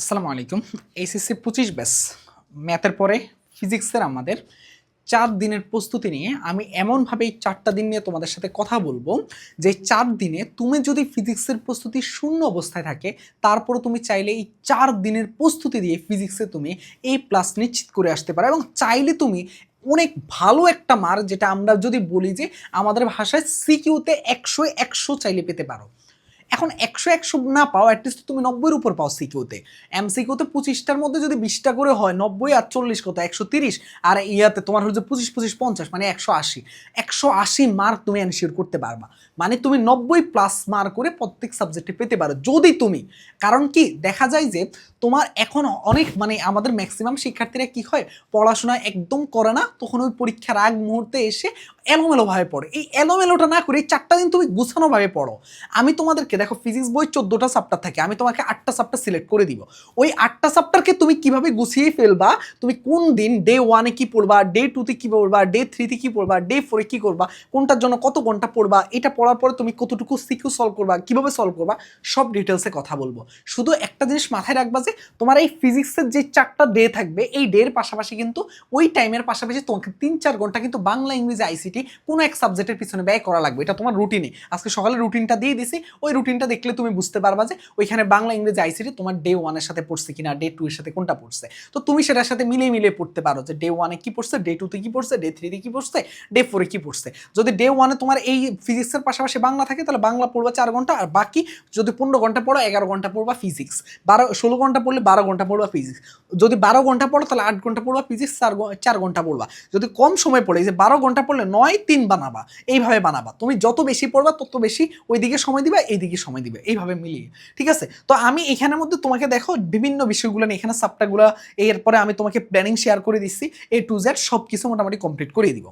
আসসালামু আলাইকুম। এইচএসসি পঁচিশ ব্যাস। ম্যাথের পরে ফিজিক্সের আমাদের চার দিনের প্রস্তুতি নিয়ে আমি এমনভাবে এই চারটা দিন নিয়ে তোমাদের সাথে কথা বলব যে চার দিনে তুমি যদি ফিজিক্সের প্রস্তুতি শূন্য অবস্থায় থাকে, তারপরও তুমি চাইলে এই চার দিনের প্রস্তুতি দিয়ে ফিজিক্সে তুমি এই প্লাস নিশ্চিত করে আসতে পারো এবং চাইলে তুমি অনেক ভালো একটা মার যেটা আমরা যদি বলি যে আমাদের ভাষায় সিকিউতে একশো একশো চাইলে পেতে পারো। এখন একশো একশো না পাও অ্যাটলিস্ট তুমি নব্বইয়ের উপর পাও সিকিউতে এম সিকিউতে পঁচিশটার মধ্যে যদি বিশটা করে হয়, নব্বই আর চল্লিশ কত? একশো তিরিশ। আর ইয়াতে তোমার হচ্ছে পঁচিশ পঁচিশ, পঞ্চাশ মানে একশো আশি। একশো আশি মার্ক তুমি এনশিওর করতে পারবা। মানে তুমি নব্বই প্লাস মার্ক করে প্রত্যেক সাবজেক্টে পেতে পারো। যদি তুমি, কারণ কি, দেখা যায় যে তোমার এখন অনেক মানে আমাদের ম্যাক্সিমাম শিক্ষার্থীরা কি হয়? পড়াশোনা একদম করে না, তখন ওই পরীক্ষার আগ মুহূর্তে এসে এলোমেলোভাবে পড়ো। এই এলোমেলোটা না করে এই চারটা দিন তুমি গুছানোভাবে পড়ো। আমি তোমাদেরকে দেখো ফিজিক্স বই চোদ্দোটা চাপ্টার থাকে, আমি তোমাকে আটটা চাপ্টার সিলেক্ট করে দিব। ওই আটটা চাপ্টারকে তুমি কীভাবে গুছিয়ে ফেলবা? তুমি কোন দিন ডে ওয়ানে কি পড়বা ডে টুতে কি পড়বা ডে থ্রিতে কি পড়বা ডে ফোরে কি করবা, কোনটার জন্য কত ঘণ্টা পড়বা, এটা পড়ার পরে তুমি কতটুকু সিকিউ সলভ করবা, কীভাবে সলভ করবা, সব ডিটেলসে কথা বলব। শুধু একটা জিনিস মাথায় রাখবা যে, তোমার এই ফিজিক্সের যে চারটা ডে থাকবে, এই ডের পাশাপাশি কিন্তু ওই টাইমের পাশাপাশি তোমাকে তিন চার ঘণ্টা কিন্তু বাংলা, ইংরেজি আইসিটি কোনো এক সাবজেক্টের পিছনে ব্যয় করা লাগবে। এটা তোমার রুটিনে আজকে সকালে রুটিনটা দিয়ে দিছি, ওই রুটিনটা দেখলে তুমি বুঝতে পারবা যে ওইখানে বাংলা, ইংরেজি আইসিটি তোমার ডে ওয়ানের সাথে পড়ছে কিনা ডে টু এর সাথে কোনটা পড়ছে। তো তুমি সেটার সাথে মিলিয়ে মিলিয়ে পড়তে পারো যে ডে ওয়ানে কি পড়ছে ডে টুতে কি পড়ছে ডে থ্রিতে কি পড়ছে ডে ফোরে কি পড়ছে। যদি ডে ওয়ানে তোমার এই ফিজিক্সের পাশাপাশি বাংলা থাকে, তাহলে বাংলা পড়বা চার ঘণ্টা আর বাকি যদি পনেরো ঘণ্টা পড়ো, এগারো ঘণ্টা পড়বা ফিজিক্স বারো, ষোলো ঘণ্টা পড়লে বারো ঘণ্টা পড়বা ফিজিক্স যদি বারো ঘণ্টা পড়ো, তাহলে আট ঘণ্টা পড়বা ফিজিক্স চার চার ঘণ্টা পড়বা। যদি কম সময় পড়ে যে বারো ঘণ্টা পড়লে নয় তিন বানাবা, এইভাবে বানাবা। তুমি যত বেশি পড়বা, তত বেশি ওইদিকে সময় দিবা, এইদিকে সময় দিবে, এইভাবে মিলিয়ে, ঠিক আছে? তো আমি এখানের মধ্যে তোমাকে দেখো বিভিন্ন বিষয়গুলো নিয়ে, এখানে সাপটাগুলো এরপরে আমি তোমাকে প্ল্যানিং শেয়ার করে দিচ্ছি এ টু জেড সব কিছু মোটামুটি কমপ্লিট করিয়ে দিব।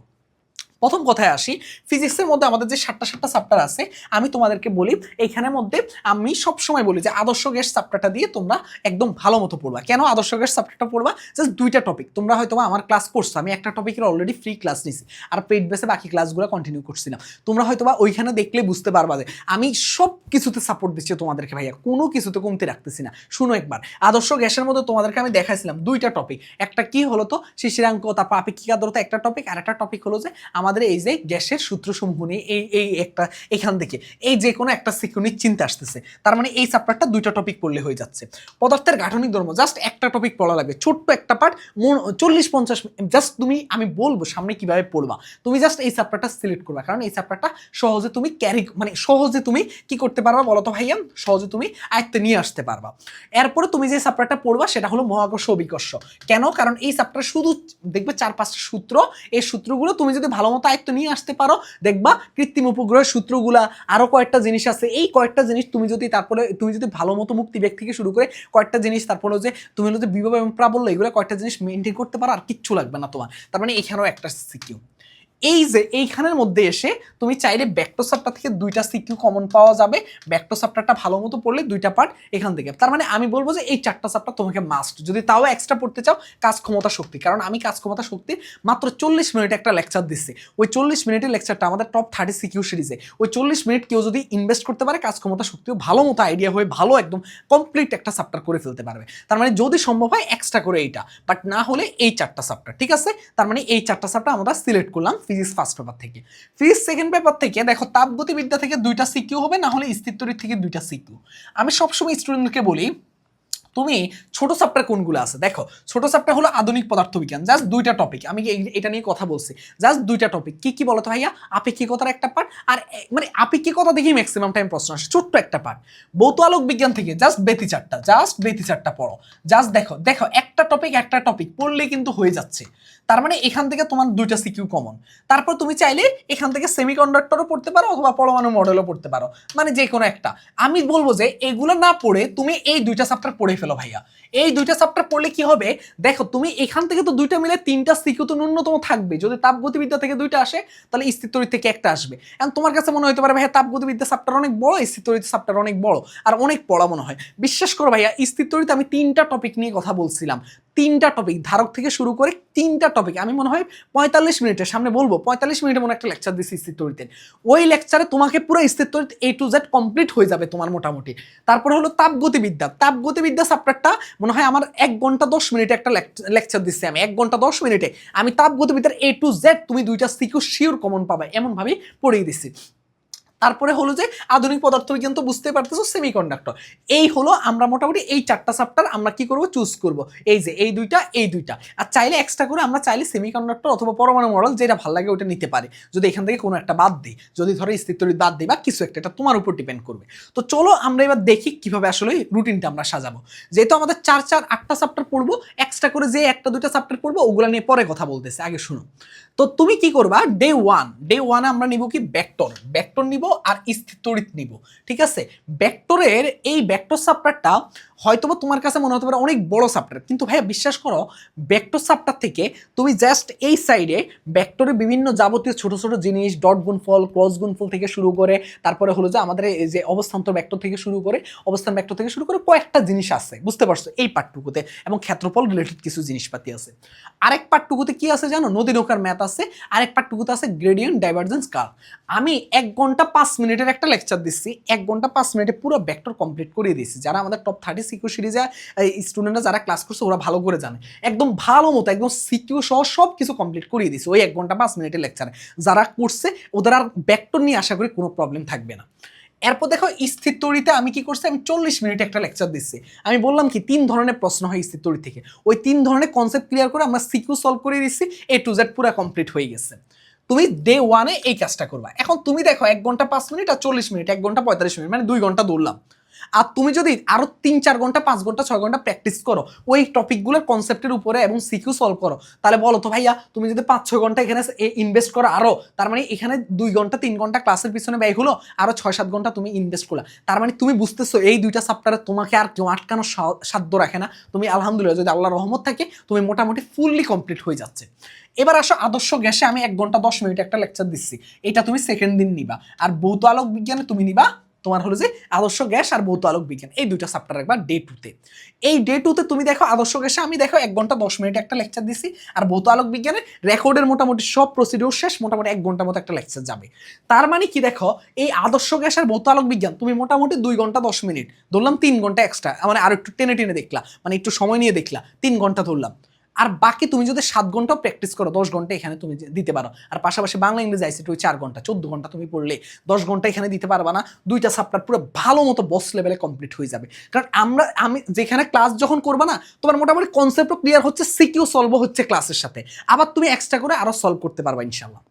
প্রথম কথায় আসি ফিজিক্সের মধ্যে আমাদের যে সাতটা সাতটা চ্যাপ্টার আছে, আমি তোমাদেরকে বলি এইখানের মধ্যে আমি সব সময় বলি যে আদর্শ গ্যাস চ্যাপ্টারটা দিয়ে তোমরা একদম ভালো মতো পড়বা। কেন আদর্শ গ্যাস চ্যাপ্টারটা পড়বা? জাস্ট দুইটা টপিক তোমরা হয়তো আমার ক্লাস করছ আমি একটা টপিকের অলরেডি ফ্রি ক্লাস নিছি, আর পেড বেসে বাকি ক্লাসগুলো কন্টিনিউ করছিলাম তোমরা হয়তো বা ওইখানে দেখলে বুঝতে পারবা যে আমি সব কিছুতে সাপোর্ট দিচ্ছি তোমাদেরকে ভাইয়া, কোনো কিছুতে কমতে রাখতেছি না। শুনো একবার, আদর্শ গ্যাসের মধ্যে তোমাদেরকে আমি দেখাইছিলাম দুইটা টপিক একটা কি হলো তো? শিশিরাঙ্ক, তারপর আপেক্ষিক আদ্রতা একটা টপিক আর একটা টপিক হলো যে আমাদের এই যে গ্যাসের সূত্রসমূহ নিয়ে এই এই একটা, এখান থেকে, এই যে কোনো একটা সিকুনিক চিন্তা আসতেছে, তার মানে এই চ্যাপ্টারটা দুইটা টপিক পড়লে হয়ে যাচ্ছে। পদার্থের গাঠনিক ধর্ম জাস্ট একটা টপিক পড়া লাগবে, ছোট্ট একটা পার্ট চল্লিশ পঞ্চাশ জাস্ট তুমি, আমি বলব সামনে কীভাবে পড়বা, তুমি জাস্ট এই চ্যাপ্টারটা সিলেক্ট করবা, কারণ এই চ্যাপ্টারটা সহজে তুমি ক্যারি মানে সহজে তুমি কি করতে পারবা বলো তো ভাইয়া? সহজে তুমি আয়ত্তে নিয়ে আসতে পারবা। এরপরে তুমি যে চ্যাপ্টারটা পড়বা, সেটা হলো মহাকর্ষ অবিকর্ষ কেন? কারণ এই চ্যাপ্টার শুধু, দেখবে চার পাঁচটা সূত্র, এই সূত্রগুলো তুমি যদি ভালো মতো আয়ত্ত নিয়ে আসতে পারো। দেখবা কৃত্রিম উপগ্রহের সূত্রগুলা আরও কয়েকটা জিনিস আছে। এই কয়েকটা জিনিস তুমি যদি তারপরে, তুমি যদি ভালো মতো মুক্তি ব্যক্তি থেকে শুরু করে কয়েকটা জিনিস, তারপরে যে তুমি যদি যে বিভব এবং প্রাবল্য, এগুলো কয়েকটা জিনিস মেনটেন করতে পারো, আর কিচ্ছু লাগবে না তোমার। তার মানে এখানেও একটা সিকিউ এই যে এইখানের মধ্যে এসে তুমি চাইলে ব্যাকটো সাপটা থেকে দুইটা সিকিউ কমন পাওয়া যাবে। ব্যাকটো সাপটারটা ভালো মতো পড়লে দুইটা পার্ট এখান থেকে। তার মানে আমি বলব যে এই চারটা সাপটা তোমাকে মাস্ট যদি তাও এক্সট্রা পড়তে চাও, কাজ ক্ষমতা শক্তি। কারণ আমি কাজ ক্ষমতা শক্তি মাত্র চল্লিশ মিনিটে একটা লেকচার দিচ্ছি। ওই চল্লিশ মিনিটের লেকচারটা আমাদের টপ থার্টি সিকিউ সিরিজে। ওই চল্লিশ মিনিট কেউ যদি ইনভেস্ট করতে পারে, কাজ ক্ষমতা শক্তিও ভালো মতো আইডিয়া হয়ে ভালো একদম কমপ্লিট একটা সাপ্টার করে ফেলতে পারবে। তার মানে যদি সম্ভব হয় এক্সট্রা করে এইটা। বাট না হলে এই চারটা সাপ্টার ঠিক আছে? তার মানে এই চারটা সাপ্টার আমরা সিলেক্ট করলাম ফিজিক্স ফার্স্ট পেপার থেকে। ফিজিক্স সেকেন্ড পেপার থেকে দেখো তাপগতিবিদ্যা থেকে দুইটা সিকিউ হবে, না হলে স্থিরতরির থেকে দুইটা সিকিউ। আমি সবসময় স্টুডেন্টকে বলি তুমি ছোট চ্যাপ্টার কোনগুলো আছে? দেখো, ছোট চ্যাপ্টার হলো আধুনিক পদার্থবিজ্ঞান। জাস্ট দুইটা টপিক আমি এটা নিয়ে কথা বলছি। জাস্ট দুইটা টপিক কি কি বলতো ভাইয়া? আপেক্ষিকতার একটা পার্ট আর মানে আপেক্ষিকতা দেখেই ম্যাক্সিমাম টাইম প্রশ্ন আসে। ছোট্ট একটা পার্ট ভৌত আলোক বিজ্ঞান থেকে জাস্ট বেতি চারটা জাস্ট বেতি চারটা পড়ো। জাস্ট দেখো দেখো, একটা টপিক একটা টপিক পড়লে কিন্তু হয়ে যাচ্ছে। তার মানে এখান থেকে তোমার দুইটা সিকিউ কমন তারপর তুমি চাইলে এখান থেকে সেমিকন্ডাক্টরও পড়তে পারো অথবা পরমাণু মডেলও পড়তে পারো। মানে যে কোনো একটা। আমি বলব যে এগুলো না পড়ে তুমি এই দুইটা চ্যাপ্টার পড়ে ফেলো। ভাইয়া। এই দুইটা চ্যাপ্টার পড়লে কি হবে? দেখো, তুমি এখান থেকে তো দুইটা মিলে তিনটা সিকিউ তো ন্যূনতম থাকবে। যদি তাপগতিবিদ্যা থেকে দুইটা আসে, তাহলে স্থিতরিত থেকে একটা আসবে। এখন তোমার কাছে মনে হতে পারে, ভাইয়া, তাপগতিবিদ্যা চ্যাপ্টার অনেক বড় স্থিতরিত চ্যাপ্টার অনেক বড়, আর অনেক পড়া মনে হয়। বিশ্বাস করো ভাইয়া, স্থিতরিত আমি তিনটা টপিক নিয়ে কথা বলছিলাম। তিনটা টপিক ধারক থেকে শুরু করে তিনটা টপিক আমি মনে হয় পঁয়তাল্লিশ মিনিটের সামনে বলব, পঁয়তাল্লিশ মিনিটে মনে একটা লেকচার দিচ্ছি স্থিতরিতে ওই লেকচারে তোমাকে পুরো স্থির স্থিতরিত এ টু জেড কমপ্লিট হয়ে যাবে তোমার মোটামুটি। তারপরে হলো তাপগতিবিদ্যা। তাপগতিবিদ্যা চ্যাপ্টারটা মনে হয় আমার এক ঘণ্টা দশ মিনিটে একটা লেকচার দিচ্ছি আমি। এক ঘণ্টা দশ মিনিটে। আমি তাপগতিবিদ্যার এ টু জেড তুমি দুইটা সিকিউ শিওর কমন পাবে, এমনভাবেই পড়িয়ে দিচ্ছি তারপরে হলো যে আধুনিক পদার্থবিজ্ঞান তো বুঝতে পারতেছো সেমিকন্ডাক্টর এই হলো আমরা মোটামুটি এই চারটা চ্যাপ্টার আমরা কি করব চুজ করব। এই যে, এই দুইটা এই দুইটা। আর চাইলে এক্সট্রা করে আমরা চাইলে সেমিকন্ডাক্টর অথবা পরমাণু মডেল যেটা ভালো লাগে ওটা নিতে পারে। যদি এখান থেকে কোনো একটা বাদ দিই, যদি ধরো স্থিতরিত বাদ দিই বা কিছু একটা, এটা তোমার উপর ডিপেন্ড করবে। তো চলো আমরা এবার দেখি কীভাবে আসলে রুটিনটা আমরা সাজাবো। যেহেতু আমাদের চার চার, আটটা চ্যাপ্টার পড়ব এক্সট্রা করে যে একটা, দুইটা চ্যাপ্টার পড়ব, ওগুলো নিয়ে পরে কথা বলতেছে, আগে শুনো। তো তুমি কি করবা ডে ওয়ান ডে ওয়ানে আমরা নিব কি ব্যাক্টর ব্যাক্টর নিব আর স্থিতরিত নিব, ঠিক আছে? ব্যাক্টরের এই ব্যাক্টর চ্যাপ্টারটা হয়তোবা তোমার কাছে মনে হতে পারে অনেক বড় চ্যাপ্টার কিন্তু ভাইয়া বিশ্বাস করো ব্যাক্টর চ্যাপ্টার থেকে তুমি জাস্ট এই সাইডে ব্যাক্টরের বিভিন্ন যাবতীয় ছোট ছোট জিনিস ডট গুণফল ক্রস গুণফল থেকে শুরু করে, তারপরে হলো যে আমাদের এই যে অবস্থান্তর ব্যাক্টর থেকে শুরু করে, অবস্থান ব্যাক্টর থেকে শুরু করে কয়েকটা জিনিস আছে, বুঝতে পারছ? এই পার্টটুকুতে এবং ক্ষেত্রফল রিলেটেড কিছু জিনিসপাতি আছে। আরেক পার্টটুকুতে কি আছে জানো? নদী নৌকার ম্যাথ আছে, আরেক পার্টটুকুতে আছে গ্রেডিয়েন্ট ডাইভারজেন্স কার আমি এক ঘণ্টা পাঁচ মিনিটের একটা লেকচার দিচ্ছি। এক ঘণ্টা পাঁচ মিনিটে পুরো ব্যাক্টর কমপ্লিট করিয়ে দিচ্ছি যারা আমাদের টপ থার্টি সিকিউ সিরিজে স্টুডেন্টরা যারা ক্লাস করছে, ওরা ভালো করে জানে। একদম ভালো মতো, একদম সিকিউ সহ সব কিছু কমপ্লিট করিয়ে দিচ্ছি ওই এক ঘণ্টা পাঁচ মিনিটের লেকচারে যারা করছে, ওদের আর ব্যাক্টর নিয়ে আশা করি কোনো প্রবলেম থাকবে না। এরপর দেখো, স্থির তৈরিতে আমি কি করছি? আমি চল্লিশ মিনিটে একটা লেকচার দিচ্ছি। আমি বললাম কি, তিন ধরনের প্রশ্ন হয় স্থির তৈরি থেকে। ওই তিন ধরনের কনসেপ্ট ক্লিয়ার করে আমরা সিকিউ সলভ করে দিচ্ছি। এ টু জেড পুরো কমপ্লিট হয়ে গেছে। তুমি ডে ওয়ানে এই কাজটা করবা। এখন তুমি দেখো, এক ঘণ্টা পাঁচ মিনিট আর চল্লিশ মিনিট, এক ঘণ্টা পঁয়তাল্লিশ মিনিট মানে দুই ঘণ্টা দৌড়লাম। আর তুমি যদি আরও তিন, চার ঘণ্টা, পাঁচ ঘণ্টা, ছয় ঘণ্টা প্র্যাকটিস করো, ওই টপিকগুলোর কনসেপ্টের উপরে এবং সিকিউ সলভ করো, তাহলে বলো তো ভাইয়া, তুমি যদি পাঁচ, ছয় ঘণ্টা এখানে ইনভেস্ট করো আরও, তার মানে এখানে দুই ঘণ্টা, তিন ঘণ্টা ক্লাসের পিছনে ব্যয় হলো, আরও ছয়, সাত ঘণ্টা তুমি ইনভেস্ট করলা। তার মানে তুমি বুঝতেছো, এই দুইটা সাপ্টারে তোমাকে আর কেউ আটকানোর সা- সাধ্য রাখে না। তুমি আলহামদুলিল্লাহ, যদি আল্লাহ রহমত থাকে, তুমি মোটামুটি ফুললি কমপ্লিট হয়ে যাচ্ছে। এবার আসো আদর্শ গ্যাসে আমি এক ঘণ্টা দশ মিনিট একটা লেকচার দিচ্ছি। এটা তুমি সেকেন্ড দিন নিবা। আর ভৌত আলোক বিজ্ঞানে তুমি নিবা, তোমার হলো যে আদর্শ গ্যাস আর ভৌত আলোক বিজ্ঞান। এই দুইটা চ্যাপ্টার রাখবা ডে টুতে এই ডে টুতে তুমি দেখো আদর্শ গ্যাসে আমি দেখো এক ঘণ্টা দশ মিনিট একটা লেকচার দিছি আর ভৌত আলোক বিজ্ঞানে রেকর্ডের মোটামুটি সব প্রসিডিউর শেষ, মোটামুটি এক ঘণ্টার মতো একটা লেকচার যাবে। তার মানে কি দেখো, এই আদর্শ গ্যাস আর ভৌত আলোক বিজ্ঞান, তুমি মোটামুটি দুই ঘণ্টা দশ মিনিট, ধরলাম তিন ঘণ্টা এক্সট্রা মানে আর একটু টেনে টেনে দেখলা মানে একটু সময় নিয়ে দেখলা, তিন ঘণ্টা ধরলাম। আর বাকি তুমি যদি সাত ঘন্টাও প্র্যাকটিস করো, দশ ঘণ্টা এখানে তুমি দিতে পারো। আর পাশাপাশি বাংলা, ইংরেজি আইসিটি ওই চার ঘণ্টা, চোদ্দ ঘণ্টা তুমি পড়লে দশ ঘণ্টা এখানে দিতে পারবা না। দুইটা সাপ্টার পুরো ভালো মতো বস লেভেলে কমপ্লিট হয়ে যাবে। কারণ আমরা, আমি যেখানে ক্লাস যখন করবা না, তোমার মোটামুটি কনসেপ্টও ক্লিয়ার হচ্ছে সিকিউ সলভ হচ্ছে ক্লাসের সাথে। আবার তুমি এক্সট্রা করে আরও সলভ করতে পারবা ইনশাল্লাহ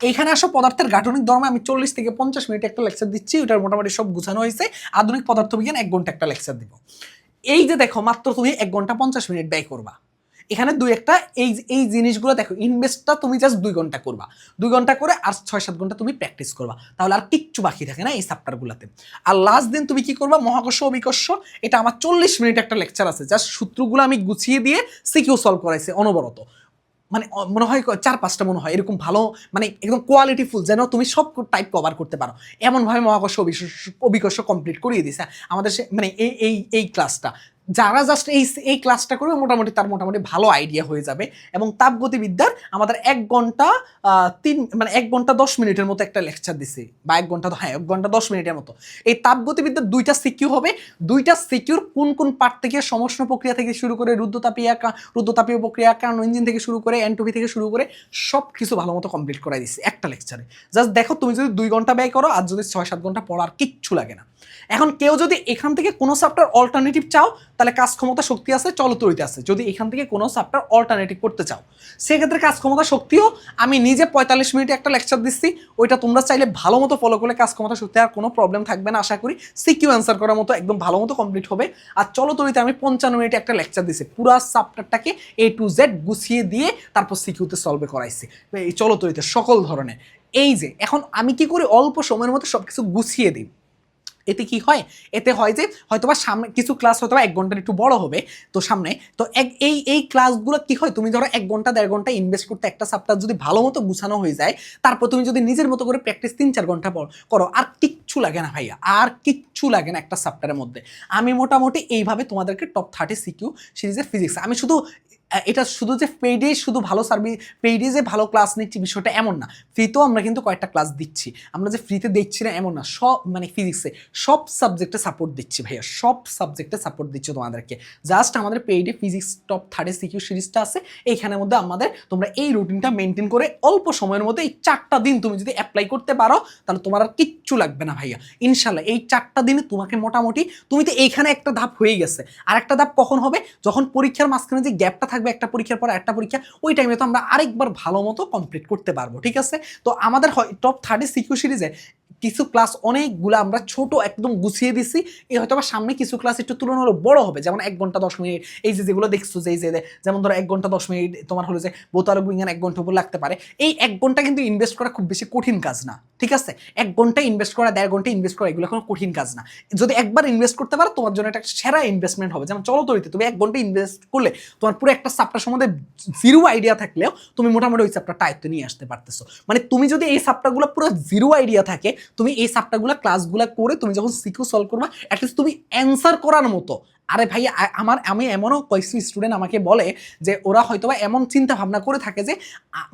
এইখানে আসো, পদার্থের গাঠনিক ধর্মে আমি চল্লিশ থেকে পঞ্চাশ মিনিট একটা লেকচার দিচ্ছি ওটার মোটামুটি সব গুছানো হয়েছে। আধুনিক পদার্থবিজ্ঞান এক ঘণ্টা একটা লেকচার দিব। এই যে দেখো, মাত্র তুমি এক ঘণ্টা পঞ্চাশ মিনিট ব্যয় করবা। এখানে দুই একটা, এই এই জিনিসগুলো দেখো ইনভেস্টটা তুমি জাস্ট দুই ঘণ্টা করবা। দুই ঘণ্টা করে আর ছয় সাত ঘণ্টা তুমি প্র্যাকটিস করবা। তাহলে আর কিচ্ছু বাকি থাকে না এই চ্যাপ্টারগুলোতে আর লাস্ট দিন তুমি কি করবা? মহাকর্ষ, অবিকর্ষ, এটা আমার চল্লিশ মিনিট একটা লেকচার আছে। জাস্ট সূত্রগুলো আমি গুছিয়ে দিয়ে সিকিউ সলভ করাইছে, অনবরত। মানে মনে হয় চার পাঁচটা মনে হয়, এরকম ভালো মানে একদম কোয়ালিটিফুল যেন তুমি সব টাইপ কভার করতে পারো। এমনভাবে মহাকর্ষ, অবিকর্ষ কমপ্লিট করিয়ে দিছে। আমাদের সে মানে এই এই এই ক্লাসটা যারা জাস্ট এই এই ক্লাসটা করবে মোটামুটি তার মোটামুটি ভালো আইডিয়া হয়ে যাবে এবং তাপগতিবিদ্যার আমাদের এক ঘণ্টা তিন মানে এক ঘণ্টা দশ মিনিটের মতো একটা লেকচার দিছে বা এক ঘণ্টা হ্যাঁ এক ঘণ্টা দশ মিনিটের মতো। এই তাপগতিবিদ্যার দুইটা সিকিউ হবে। দুইটা সিকিউর কোন কোন পার্ট থেকে সমষ্ণ প্রক্রিয়া থেকে শুরু করে রুদ্রতাপীয় রুদ্রতাপীয় প্রক্রিয়া, কারণ ইঞ্জিন থেকে শুরু করে এনটোপি থেকে শুরু করে সব কিছু ভালো মতো কমপ্লিট করাই দিচ্ছে একটা লেকচারে জাস্ট দেখো তুমি যদি দুই ঘণ্টা ব্যয় করো আর যদি ছয়, সাত ঘণ্টা পড়ার কিচ্ছু লাগে না। এখন কেউ যদি এখান থেকে কোনো চ্যাপ্টার অল্টারনেটিভ চাও তাহলে কাজ ক্ষমতা শক্তি আছে চলতরিতে আছে। যদি এখান থেকে কোনো চ্যাপ্টার অল্টারনেটিভ করতে চাও। সেক্ষেত্রে কাজ ক্ষমতা শক্তিও আমি নিজে পঁয়তাল্লিশ মিনিটে একটা লেকচার দিচ্ছি, ওইটা তোমরা চাইলে ভালো মতো ফলো করলে কাজ ক্ষমতা শক্তি আর কোনো প্রবলেম থাকবে না, আশা করি। সিকিউ অ্যান্সার করার মতো একদম ভালো মতো কমপ্লিট হবে। আর চলতরিতে আমি পঞ্চান্ন মিনিটে একটা লেকচার দিচ্ছি। পুরা চ্যাপ্টারটাকে এ টু জেড গুছিয়ে দিয়ে তারপর সিকিউতে সলভে করাইছি। এই চলতরিতে সকল ধরনের। এই যে, এখন আমি কি করি? অল্প সময়ের মধ্যে সব কিছু গুছিয়ে দিই। এতে কি হয়? এতে হয় যে হয়তোবা সামনে কিছু ক্লাস হয়তোবা এক ঘণ্টার একটু বড় হবে তো সামনে। তো এক, এই এই ক্লাসগুলো কি হয়? তুমি ধরো এক ঘণ্টা, দেড় ঘণ্টা ইনভেস্ট করতে একটা সাপ্তাহ যদি ভালো মতো গুছানো হয়ে যায়, তারপর তুমি যদি নিজের মতো করে প্র্যাকটিস তিন, চার ঘণ্টা করো, আর কিচ্ছু লাগে না ভাইয়া, আর কিচ্ছু লাগে না একটা সাপ্টারের মধ্যে। আমি মোটামুটি এইভাবে তোমাদেরকে টপ থার্টি সিকিউ সিরিজের ফিজিক্স আমি শুধু এটা শুধু যে পেইডে শুধু ভালো সার্ভিস পেইডে যে ভালো ক্লাস নিচ্ছি বিষয়টা এমন না। ফ্রিতেও আমরা কিন্তু কয়েকটা ক্লাস দিচ্ছি। আমরা যে ফ্রিতে দিচ্ছি না এমন না, সব মানে ফিজিক্সে সব সাবজেক্টে সাপোর্ট দিচ্ছি ভাইয়া, সব সাবজেক্টে সাপোর্ট দিচ্ছি তোমাদেরকে। জাস্ট আমাদের পেইডে ফিজিক্স টপ থার্টি সিকিউ সিরিজটা আছে এইখানের মধ্যে আমাদের তোমরা এই রুটিনটা মেনটেন করে অল্প সময়ের মধ্যে এই চারটা দিন তুমি যদি অ্যাপ্লাই করতে পারো, তাহলে তোমার আর কিচ্ছু লাগবে না ভাইয়া। ইনশাল্লাহ এই চারটা দিনে তোমাকে মোটামুটি, তুমি তো এইখানে একটা ধাপ হয়ে গেছে। আর একটা ধাপ কখন হবে? যখন পরীক্ষার মাঝখানে যে গ্যাপটা থাকবে একটা পরীক্ষার পর একটা পরীক্ষা, ওই টাইমে তো আমরা আরেকবার ভালো মতো কমপ্লিট করতে পারব, ঠিক আছে? তো আমাদের টপ থার্টি সিকিউ সিরিজে কিছু ক্লাস অনেকগুলো আমরা ছোট একদম গুছিয়ে দিছি। এই হয়তো আবার সামনে কিছু ক্লাস একটু তুলনামূলক বড় হবে। যেমন এক ঘণ্টা দশ মিনিট। এই যে যেগুলো দেখছ যে, এই যে যেমন ধরো এক ঘণ্টা দশ মিনিট তোমার হলো যে বোতালক বিজ্ঞান এক ঘণ্টা উপর লাগতে পারে। এই এক ঘণ্টা কিন্তু ইনভেস্ট করা খুব বেশি কঠিন কাজ না, ঠিক আছে? এক ঘণ্টা ইনভেস্ট করা, দেড় ঘণ্টা ইনভেস্ট করা, এগুলো কোনো কঠিন কাজ না। যদি একবার ইনভেস্ট করতে পারো, তোমার জন্য একটা সেরা ইনভেস্টমেন্ট হবে। যেমন চলো তরিতে, তুমি এক ঘণ্টা ইনভেস্ট করলে তোমার পুরো একটা সাপটার সম্বন্ধে জিরো আইডিয়া থাকলেও তুমি মোটামুটি ওই সাপটারটা আয়ত্ত নিয়ে আসতে পারতেছো। মানে তুমি যদি এই সাপটাগুলো পুরো জিরো আইডিয়া থাকে তুমি এই সাপটাগুলো ক্লাসগুলো করে তুমি যখন সিকিউ সলভ করবা অ্যাটলিস্ট তুমি অ্যান্সার করার মতো। আরে ভাই আমার, আমি এমনও কয়েকটি স্টুডেন্ট আমাকে বলে যে ওরা হয়তো বা এমন চিন্তা ভাবনা করে থাকে যে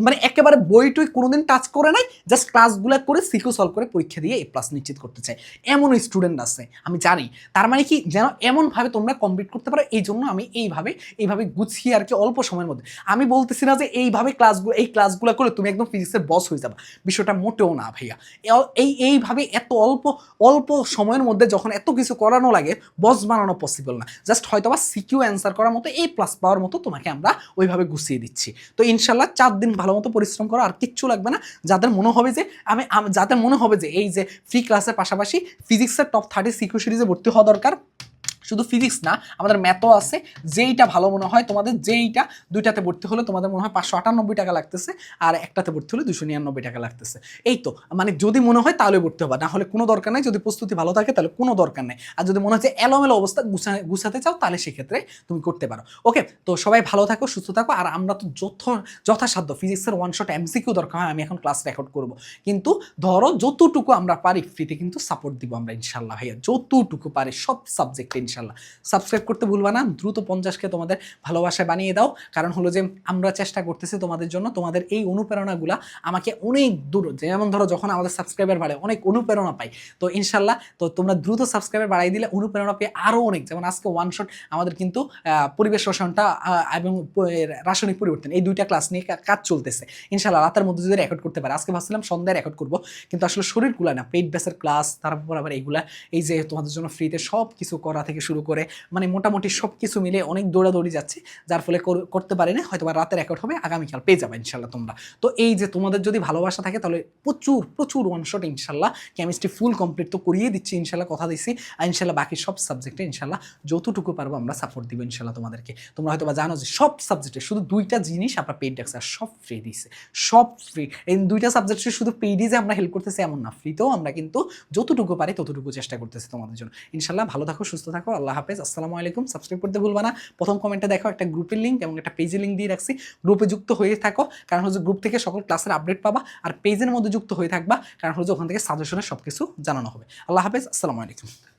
মানে একেবারে বই টই কোনোদিন টাচ করে নাই জাস্ট ক্লাসগুলো করে সিকিউ সলভ করে পরীক্ষা দিয়ে এ প্লাস নিশ্চিত করতে চায়। এমনও স্টুডেন্ট আছে, আমি জানি। তার মানে কি যেন এমনভাবে তোমরা কমপ্লিট করতে পারো, এই জন্য আমি এইভাবে এইভাবে গুছিয়ে আর কি অল্প সময়ের মধ্যে। আমি বলতেছি না যে এইভাবে ক্লাসগুলো এই ক্লাসগুলো করে তুমি একদম ফিজিক্সের বস হয়ে যাবে। বিষয়টা মোটেও না ভাইয়া। এই, এইভাবে এত অল্প অল্প সময়ের মধ্যে যখন এত কিছু করানো লাগে বস বানানো পসিবল না। জাস্ট হয়তো বা সিকিউ অ্যান্সার করার মতো এই প্লাস পাওয়ার মতো তোমাকে আমরা ওইভাবে গুছিয়ে দিচ্ছি। তো ইনশাল্লাহ চার দিন ভালো মতো পরিশ্রম করো, আর কিচ্ছু লাগবে না। যাদের মনে হবে যে, আমি যাদের মনে হবে যে, এই যে ফ্রি ক্লাসের পাশাপাশি ফিজিক্সের টপ থার্টি সিকিউ সিরিজে ভর্তি হওয়া দরকার শুধু ফিজিক্স না, আমাদের ম্যাথও আছে। যেইটা ভালো মনে হয়, তোমাদের যেইটা, দুইটাতে ভর্তি হলে তোমাদের মনে হয় পাঁচশো আটানব্বই টাকা লাগতেছে, আর একটাতে ভর্তি হলে দুশো নিরানব্বই টাকা লাগতেছে। এই তো মানে যদি মনে হয় তাহলে ভর্তি হবে, না হলে কোনো দরকার নেই। যদি প্রস্তুতি ভালো থাকে তাহলে কোনো দরকার নেই। আর যদি মনে হচ্ছে এলোমেলো অবস্থা গুছা, গুছাতে চাও, তাহলে সেক্ষেত্রে তুমি করতে পারো। ওকে তো সবাই ভালো থাকো, সুস্থ থাকো, আর আমরা তো যথ, যথাসাধ্য ফিজিক্সের ওয়ান শট এমসিকিউ দরকার হয়, আমি এখন ক্লাস রেকর্ড করব। কিন্তু ধরো যতটুকু আমরা পারি ফ্রিতে কিন্তু সাপোর্ট দিব আমরা ইনশাল্লাহ ভাইয়া। যতটুকু পারি, সব সাবজেক্টে ইনশাল্লাহ সাবস্ক্রাইব করতে ভুলবা না, দ্রুত পঞ্চাশকে তোমাদের ভালোবাসায় বানিয়ে দাও। কারণ হলো যে, আমরা চেষ্টা করতেছি তোমাদের জন্য, তোমাদের এই অনুপ্রেরণাগুলা আমাকে অনেক দূর, যেমন ধরো যখন আমাদের সাবস্ক্রাইবার বাড়ে, অনেক অনুপ্রেরণা পাই। তো ইনশাল্লাহ তো তোমরা দ্রুত সাবস্ক্রাইবার বাড়াই দিলে অনুপ্রেরণা পেয়ে আরও অনেক, যেমন আজকে ওয়ান শট আমাদের কিন্তু পরিবেশ রসায়নটা এবং রাসায়নিক পরিবর্তন, এই দুইটা ক্লাস নিয়ে কাজ চলতেছে। ইনশাল্লাহ রাতের মধ্যে যদি রেকর্ড করতে পারে, আজকে ভাবছিলাম সন্ধ্যায় রেকর্ড করব, কিন্তু আসলে শরীর কুলায় না, পেট বেসের ক্লাস তারপর আবার এইগুলা, এই যে তোমাদের জন্য ফ্রিতে সব কিছু করা থেকে শুরু করে মানে মোটামুটি সব কিছু মিলে অনেক দৌড়াদৌড়ি যাচ্ছে, যার ফলে করতে পারি না হয়তো বা রাতে রেকর্ড হবে, আগামীকাল পেয়ে যাবে ইনশাল্লাহ তোমরা। তো এই যে তোমাদের যদি ভালোবাসা থাকে, তাহলে প্রচুর প্রচুর ওয়ান শট ইনশাল্লাহ কেমিস্ট্রি ফুল কমপ্লিট তো করিয়ে দিচ্ছি ইনশাল্লাহ, কথা দিচ্ছি আর ইনশাল্লাহ বাকি সব সাবজেক্টে ইনশাল্লাহ যতটুকু পারব আমরা সাপোর্ট দিব ইনশাল্লাহ তোমাদেরকে। তোমরা হয়তো বা জানো যে সব সাবজেক্টে শুধু দুইটা জিনিস আমরা পেইড ডাকছে আর সব ফ্রি দিছে। সব ফ্রি এই দুইটা সাবজেক্টে শুধু পেইডই যে আমরা হেল্প করতেছি এমন না ফ্রিতেও আমরা কিন্তু যতটুকু পারি ততটুকু চেষ্টা করতেছি তোমাদের জন্য। ইনশাল্লাহ ভালো থাকো, সুস্থ থাকো। আল্লাহ হাফেজ। আসসালামু আলাইকুম। সাবস্ক্রাইব করতে ভুলবা না। প্রথম কমেন্টে দেখো একটা গ্রুপের লিঙ্ক এবং একটা পেজের লিঙ্ক দিয়ে রাখছি। গ্রুপে যুক্ত হয়ে থাকো। কারণ হচ্ছে গ্রুপ থেকে সকল ক্লাসের আপডেট পাবা আর পেজের মধ্যে যুক্ত হয়ে থাকবা। কারণ হচ্ছে ওখান থেকে সাজেশনের সব কিছু জানানো হবে। আল্লাহ হাফেজ। আসসালামু আলাইকুম।